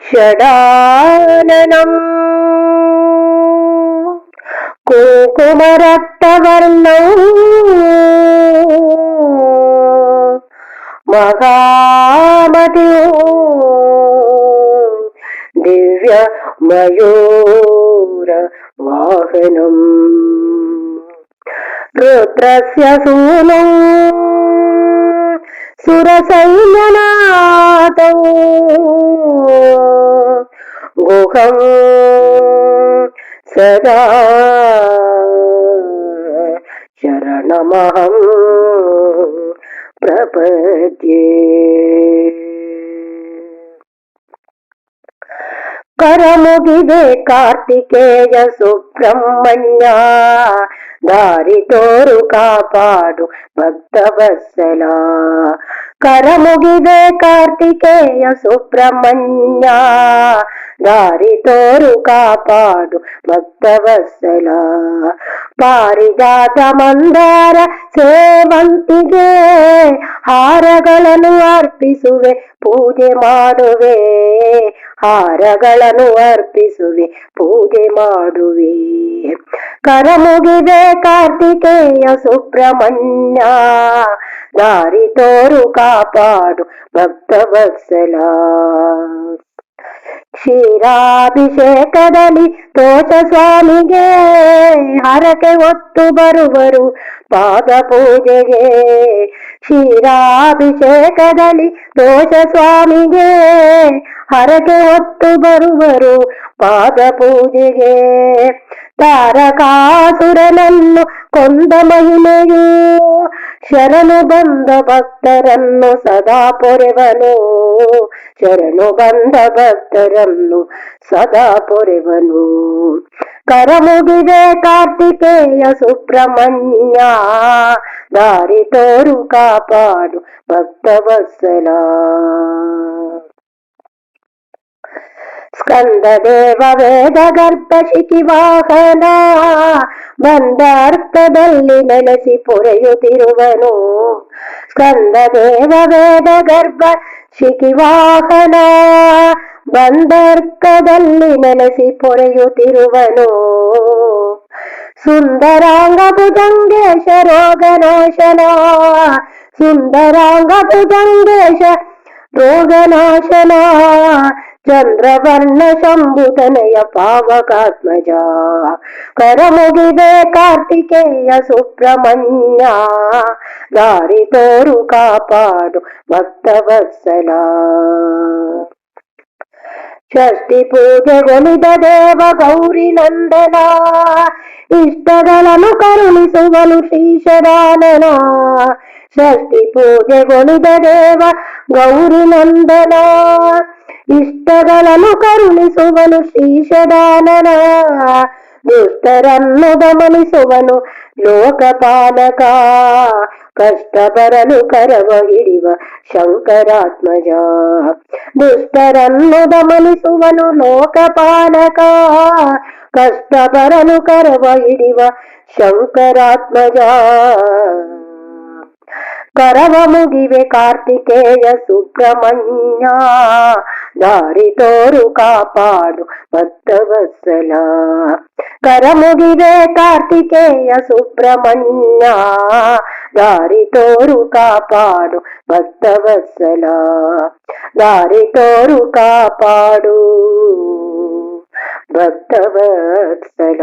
ഷടാനനം കുങ്കുമരക്തവർണവും മഹാമതിയോ. ദിവ്യ മയൂര വാഹനം രുദ്രസ്യ സൂനം సురసైన్యనాథం గుహం సదా శరణమహం ప్రపద్యే ಕರಮುಗಿವೆ ಕಾರ್ತಿಕೇಯ ಸುಬ್ರಹ್ಮಣ್ಯ ದಾರಿ ತೋರು ಕಾಪಾಡು ಭಕ್ತವತ್ಸಲ ಕರಮುಗಿವೆ ಕಾರ್ತಿಕೇಯ ಸುಬ್ರಹ್ಮಣ್ಯ ದಾರಿ ತೋರು ಕಾಪಾಡು ಭಕ್ತವತ್ಸಲ ಪಾರಿಜಾತ ಮಂದಾರ ಸೇವಂತಿಗೆ ಹಾರಗಳನ್ನು ಅರ್ಪಿಸುವೆ, ಪೂಜೆ ಮಾಡುವೆ. ಹಾರಗಳನ್ನು ಅರ್ಪಿಸುವೆ, ಪೂಜೆ ಮಾಡುವೆ. ಕರಮುಗಿದೆ ಕಾರ್ತಿಕೇಯ ಸುಬ್ರಹ್ಮಣ್ಯ. ದಾರಿ ತೋರು ಕಾಪಾಡು ಭಕ್ತವತ್ಸಲ ಕ್ಷೀರಾಭಿಷೇಕದಲ್ಲಿ ತೋಟ ಸ್ವಾಮಿಗೆ ಹರಕೆ ಹೊತ್ತು ಬರುವರು ಪಾದ ಪೂಜೆಗೆ ಕ್ಷೀರಾಭಿಷೇಕದಲ್ಲಿ ದೋಷ ಸ್ವಾಮಿಗೆ ಹರಕೆ ಹೊತ್ತು ಬರುವರು ಪಾದ ಪೂಜೆಗೆ ತಾರಕಾಸುರನನ್ನು ಕೊಂದ ಮಹಿಮೆಯು ಶರಣು ಬಂದ ಭಕ್ತರನ್ನು ಸದಾ ಪೊರೆವನು ಶರಣು ಬಂದ ಭಕ್ತರನ್ನು ಸದಾ ಪೊರೆವನು ಕರಮುಗಿದೆ ಕಾರ್ತಿಕೇಯ ಸುಬ್ರಹ್ಮಣ್ಯ ದಾರಿ ತೋರು ಕಾಪಾಡು ಭಕ್ತವತ್ಸಲ ಸ್ಕಂದದೇವ ವೇದ ಗರ್ಭ ಶಿಖಿ ವಾಹನ ಬಂದ ಅರ್ಥದಲ್ಲಿ ನೆಲೆಸಿ ಪೊರೆಯುತ್ತಿರುವನು ಸ್ಕಂದದೇವ ವೇದ ಗರ್ಭ ಶಿಖಿ ವಾಹನ ಬಂದರ್ಕದಲ್ಲಿ ನೆಲೆಸಿ ಪೊರೆಯುತ್ತಿರುವನು ಸುಂದರಾಂಗ ಭುಜಂಗೇಶ ರೋಗನಾಶನ ಸುಂದರಾಂಗ ಭುಜಂಗೇಶ ರೋಗನಾಶನ ಚಂದ್ರವರ್ಣ ಶಂಭುತನಯ ಪಾವಕಾತ್ಮಜ ಕರಮುಗಿದೆ ಕಾರ್ತಿಕೇಯ ಸುಬ್ರಹ್ಮಣ್ಯ ದಾರಿ ತೋರು ಕಾಪಾಡು ಭಕ್ತವತ್ಸಲ ಷಷ್ಠಿ ಪೂಜೆಗೊಲಿದ ದೇವ ಗೌರಿ ನಂದನ ಇಷ್ಟಗಳನ್ನು ಕರುಣಿಸುವನು ಶ್ರೀಶದಾನನ ಷಷ್ಠಿ ಪೂಜೆಗೊಲಿದ ದೇವ ಗೌರಿ ನಂದನ ಇಷ್ಟಗಳನ್ನು ಕರುಣಿಸುವನು ಶ್ರೀಶದಾನನ ದುಷ್ಟರನ್ನು ಗಮನಿಸುವನು ಲೋಕಪಾಲಕ ಕಷ್ಟ ಬರಲು ಕರವ ಹಿಡಿವ ಶಂಕರಾತ್ಮಜ ದುಷ್ಟರನ್ನು ಗಮನಿಸುವನು ಲೋಕಪಾಲಕ ಕಷ್ಟ ಬರಲು ಕರವ ಹಿಡಿವ ಶಂಕರಾತ್ಮಜ ಕರವ ಮುಗಿವೆ ಕಾರ್ತಿಕೇಯ ಸುಬ್ರಹ್ಮಣ್ಯ ದಾರಿ ತೋರು ಕಾಪಾಡು ಭಕ್ತವತ್ಸಲ ಕರ ಮುಗಿವೆ ಕಾರ್ತಿಕೇಯ ಸುಬ್ರಹ್ಮಣ್ಯ ದಾರಿ ತೋರು ಕಾಪಾಡು ಭಕ್ತವತ್ಸಲ ದಾರಿ ತೋರು ಕಾಪಾಡು ಭಕ್ತವತ್ಸಲ